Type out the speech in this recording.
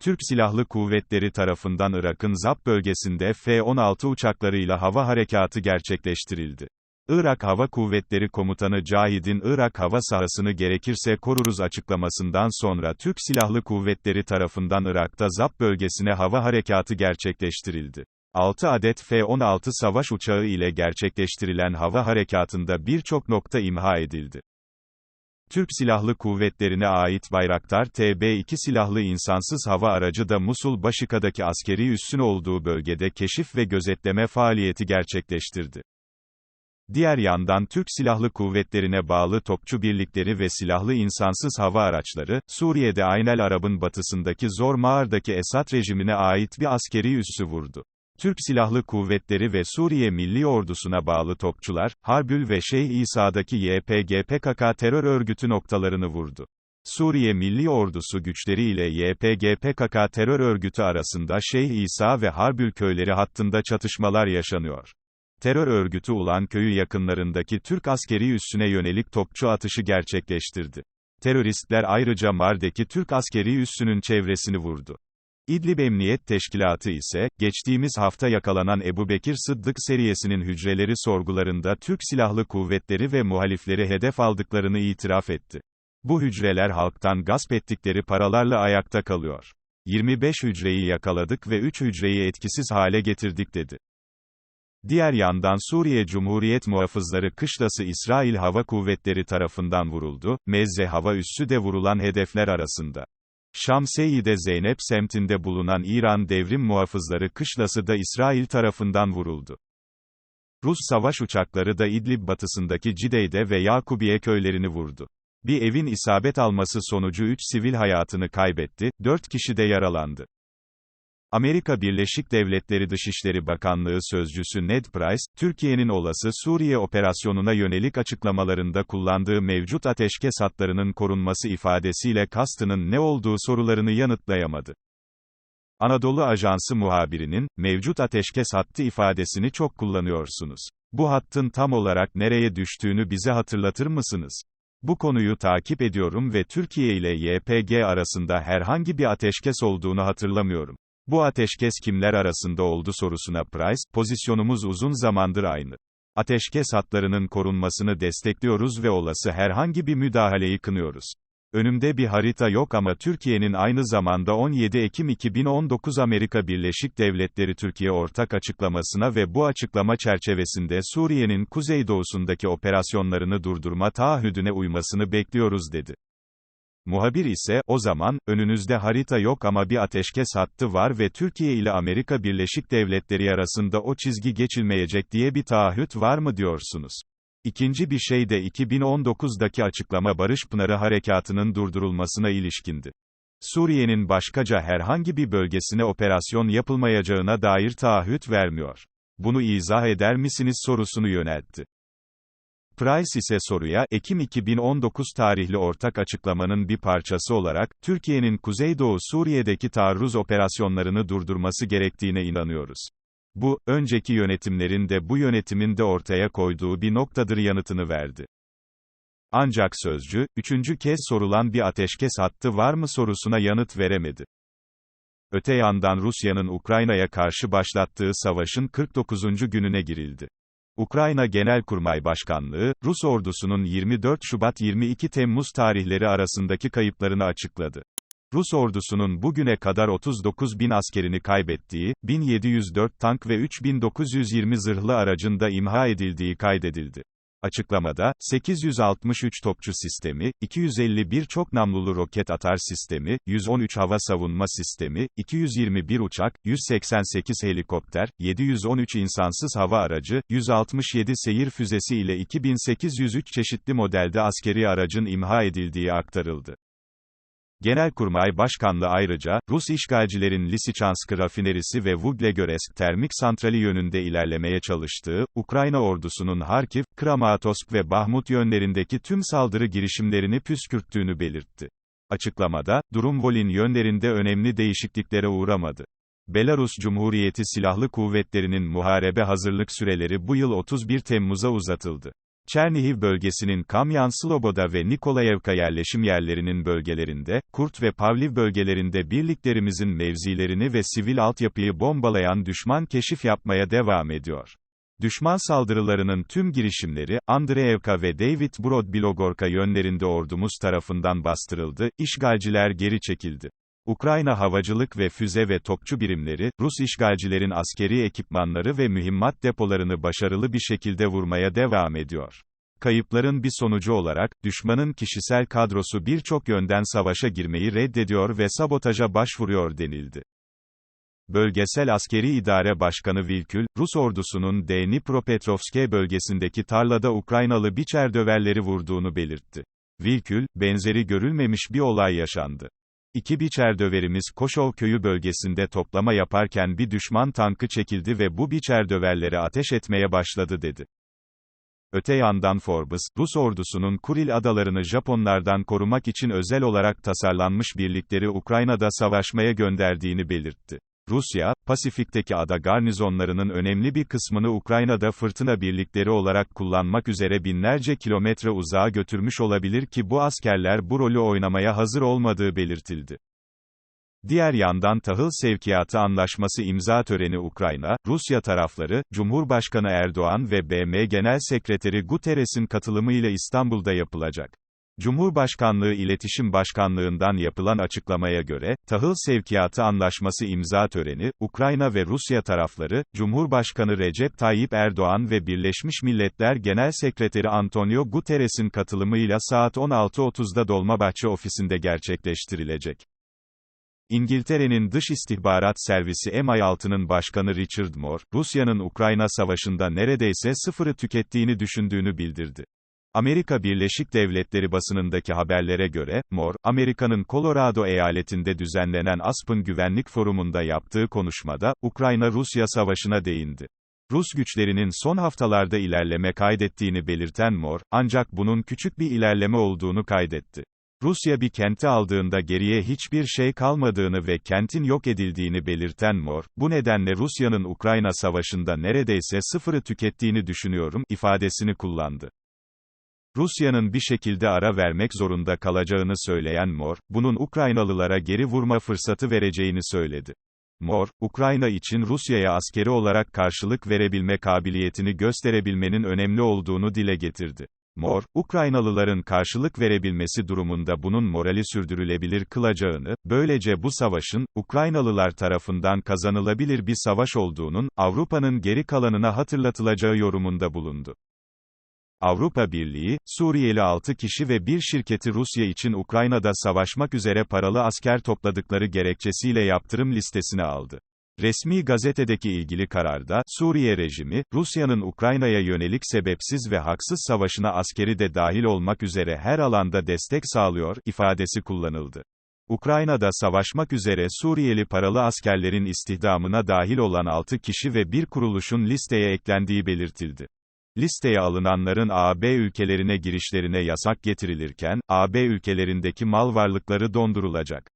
Türk Silahlı Kuvvetleri tarafından Irak'ın ZAP bölgesinde F-16 uçaklarıyla hava harekatı gerçekleştirildi. Irak Hava Kuvvetleri Komutanı Cahid'in Irak hava sahasını gerekirse koruruz açıklamasından sonra Türk Silahlı Kuvvetleri tarafından Irak'ta ZAP bölgesine hava harekatı gerçekleştirildi. 6 adet F-16 savaş uçağı ile gerçekleştirilen hava harekatında birçok nokta imha edildi. Türk Silahlı Kuvvetlerine ait Bayraktar TB2 silahlı insansız hava aracı da Musul Başika'daki askeri üssün olduğu bölgede keşif ve gözetleme faaliyeti gerçekleştirdi. Diğer yandan Türk Silahlı Kuvvetlerine bağlı topçu birlikleri ve silahlı insansız hava araçları, Suriye'de Aynel Arab'ın batısındaki Zor Mağar'daki Esad rejimine ait bir askeri üssü vurdu. Türk Silahlı Kuvvetleri ve Suriye Milli Ordusu'na bağlı topçular, Harbül ve Şeyh İsa'daki YPG-PKK terör örgütü noktalarını vurdu. Suriye Milli Ordusu güçleriyle YPG-PKK terör örgütü arasında Şeyh İsa ve Harbül köyleri hattında çatışmalar yaşanıyor. Terör örgütü Ulan köyü yakınlarındaki Türk askeri üssüne yönelik topçu atışı gerçekleştirdi. Teröristler ayrıca Mar'daki Türk askeri üssünün çevresini vurdu. İdlib Emniyet Teşkilatı ise, geçtiğimiz hafta yakalanan Ebu Bekir Sıddık seriyesinin hücreleri sorgularında Türk Silahlı Kuvvetleri ve muhalifleri hedef aldıklarını itiraf etti. Bu hücreler halktan gasp ettikleri paralarla ayakta kalıyor. 25 hücreyi yakaladık ve 3 hücreyi etkisiz hale getirdik dedi. Diğer yandan Suriye Cumhuriyet Muhafızları Kışlası İsrail Hava Kuvvetleri tarafından vuruldu, Mezze hava üssü de vurulan hedefler arasında. Şamseyi'de Zeynep semtinde bulunan İran Devrim Muhafızları Kışlası da İsrail tarafından vuruldu. Rus savaş uçakları da İdlib batısındaki Cideyde ve Yakubiye köylerini vurdu. Bir evin isabet alması sonucu 3 sivil hayatını kaybetti, 4 kişi de yaralandı. Amerika Birleşik Devletleri Dışişleri Bakanlığı Sözcüsü Ned Price, Türkiye'nin olası Suriye operasyonuna yönelik açıklamalarında kullandığı mevcut ateşkes hatlarının korunması ifadesiyle kastının ne olduğu sorularını yanıtlayamadı. Anadolu Ajansı muhabirinin, mevcut ateşkes hattı ifadesini çok kullanıyorsunuz. Bu hattın tam olarak nereye düştüğünü bize hatırlatır mısınız? Bu konuyu takip ediyorum ve Türkiye ile YPG arasında herhangi bir ateşkes olduğunu hatırlamıyorum. Bu ateşkes kimler arasında oldu sorusuna Price, pozisyonumuz uzun zamandır aynı. Ateşkes hatlarının korunmasını destekliyoruz ve olası herhangi bir müdahaleyi kınıyoruz. Önümde bir harita yok ama Türkiye'nin aynı zamanda 17 Ekim 2019 Amerika Birleşik Devletleri Türkiye ortak açıklamasına ve bu açıklama çerçevesinde Suriye'nin kuzeydoğusundaki operasyonlarını durdurma taahhüdüne uymasını bekliyoruz dedi. Muhabir ise, o zaman, önünüzde harita yok ama bir ateşkes hattı var ve Türkiye ile Amerika Birleşik Devletleri arasında o çizgi geçilmeyecek diye bir taahhüt var mı diyorsunuz? İkinci bir şey de 2019'daki açıklama Barış Pınarı Harekatı'nın durdurulmasına ilişkindi. Suriye'nin başkaca herhangi bir bölgesine operasyon yapılmayacağına dair taahhüt vermiyor. Bunu izah eder misiniz sorusunu yöneltti. Price ise soruya, Ekim 2019 tarihli ortak açıklamanın bir parçası olarak, Türkiye'nin Kuzeydoğu Suriye'deki taarruz operasyonlarını durdurması gerektiğine inanıyoruz. Bu, önceki yönetimlerin de bu yönetimin de ortaya koyduğu bir noktadır yanıtını verdi. Ancak sözcü, üçüncü kez sorulan bir ateşkes hattı var mı sorusuna yanıt veremedi. Öte yandan Rusya'nın Ukrayna'ya karşı başlattığı savaşın 49. gününe girildi. Ukrayna Genelkurmay Başkanlığı, Rus ordusunun 24 Şubat-22 Temmuz tarihleri arasındaki kayıplarını açıkladı. Rus ordusunun bugüne kadar 39 bin askerini kaybettiği, 1704 tank ve 3920 zırhlı aracın da imha edildiği kaydedildi. Açıklamada, 863 topçu sistemi, 251 çok namlulu roket atar sistemi, 113 hava savunma sistemi, 221 uçak, 188 helikopter, 713 insansız hava aracı, 167 seyir füzesi ile 2803 çeşitli modelde askeri aracın imha edildiği aktarıldı. Genelkurmay Başkanlığı ayrıca, Rus işgalcilerin Lysychansk rafinerisi ve Vuglegorsk termik santrali yönünde ilerlemeye çalıştığı, Ukrayna ordusunun Harkiv, Kramatorsk ve Bahmut yönlerindeki tüm saldırı girişimlerini püskürttüğünü belirtti. Açıklamada, durum Volin yönlerinde önemli değişikliklere uğramadı. Belarus Cumhuriyeti Silahlı Kuvvetleri'nin muharebe hazırlık süreleri bu yıl 31 Temmuz'a uzatıldı. Çernihiv bölgesinin Kamyan Sloboda ve Nikolayevka yerleşim yerlerinin bölgelerinde, Kurt ve Pavliv bölgelerinde birliklerimizin mevzilerini ve sivil altyapıyı bombalayan düşman keşif yapmaya devam ediyor. Düşman saldırılarının tüm girişimleri, Andreevka ve David Brod Bilogorka yönlerinde ordumuz tarafından bastırıldı, işgalciler geri çekildi. Ukrayna havacılık ve füze ve topçu birimleri, Rus işgalcilerin askeri ekipmanları ve mühimmat depolarını başarılı bir şekilde vurmaya devam ediyor. Kayıpların bir sonucu olarak, düşmanın kişisel kadrosu birçok yönden savaşa girmeyi reddediyor ve sabotaja başvuruyor denildi. Bölgesel Askeri İdare Başkanı Vilkül, Rus ordusunun Dnipropetrovsk bölgesindeki tarlada Ukraynalı biçer döverleri vurduğunu belirtti. Vilkül, benzeri görülmemiş bir olay yaşandı. İki biçer döverimiz Koşov köyü bölgesinde toplama yaparken bir düşman tankı çekildi ve bu biçer döverlere ateş etmeye başladı dedi. Öte yandan Forbes, Rus ordusunun Kuril adalarını Japonlardan korumak için özel olarak tasarlanmış birlikleri Ukrayna'da savaşmaya gönderdiğini belirtti. Rusya, Pasifik'teki ada garnizonlarının önemli bir kısmını Ukrayna'da fırtına birlikleri olarak kullanmak üzere binlerce kilometre uzağa götürmüş olabilir ki bu askerler bu rolü oynamaya hazır olmadığı belirtildi. Diğer yandan tahıl sevkiyatı anlaşması imza töreni Ukrayna, Rusya tarafları, Cumhurbaşkanı Erdoğan ve BM Genel Sekreteri Guterres'in katılımıyla İstanbul'da yapılacak. Cumhurbaşkanlığı İletişim Başkanlığından yapılan açıklamaya göre, tahıl sevkiyatı anlaşması imza töreni, Ukrayna ve Rusya tarafları, Cumhurbaşkanı Recep Tayyip Erdoğan ve Birleşmiş Milletler Genel Sekreteri Antonio Guterres'in katılımıyla saat 16.30'da Dolmabahçe ofisinde gerçekleştirilecek. İngiltere'nin Dış İstihbarat Servisi MI6'nın başkanı Richard Moore, Rusya'nın Ukrayna Savaşı'nda neredeyse sıfırı tükettiğini düşündüğünü bildirdi. Amerika Birleşik Devletleri basınındaki haberlere göre, Moore, Amerika'nın Colorado eyaletinde düzenlenen Aspen Güvenlik Forumu'nda yaptığı konuşmada, Ukrayna-Rusya savaşına değindi. Rus güçlerinin son haftalarda ilerleme kaydettiğini belirten Moore, ancak bunun küçük bir ilerleme olduğunu kaydetti. Rusya bir kenti aldığında geriye hiçbir şey kalmadığını ve kentin yok edildiğini belirten Moore, bu nedenle Rusya'nın Ukrayna savaşında neredeyse sıfırı tükettiğini düşünüyorum, ifadesini kullandı. Rusya'nın bir şekilde ara vermek zorunda kalacağını söyleyen Moore, bunun Ukraynalılara geri vurma fırsatı vereceğini söyledi. Moore, Ukrayna için Rusya'ya askeri olarak karşılık verebilme kabiliyetini gösterebilmenin önemli olduğunu dile getirdi. Moore, Ukraynalıların karşılık verebilmesi durumunda bunun morali sürdürülebilir kılacağını, böylece bu savaşın, Ukraynalılar tarafından kazanılabilir bir savaş olduğunun, Avrupa'nın geri kalanına hatırlatılacağı yorumunda bulundu. Avrupa Birliği, Suriyeli 6 kişi ve bir şirketi Rusya için Ukrayna'da savaşmak üzere paralı asker topladıkları gerekçesiyle yaptırım listesine aldı. Resmi gazetedeki ilgili kararda, Suriye rejimi, Rusya'nın Ukrayna'ya yönelik sebepsiz ve haksız savaşına askeri de dahil olmak üzere her alanda destek sağlıyor, ifadesi kullanıldı. Ukrayna'da savaşmak üzere Suriyeli paralı askerlerin istihdamına dahil olan 6 kişi ve bir kuruluşun listeye eklendiği belirtildi. Listeye alınanların AB ülkelerine girişlerine yasak getirilirken, AB ülkelerindeki mal varlıkları dondurulacak.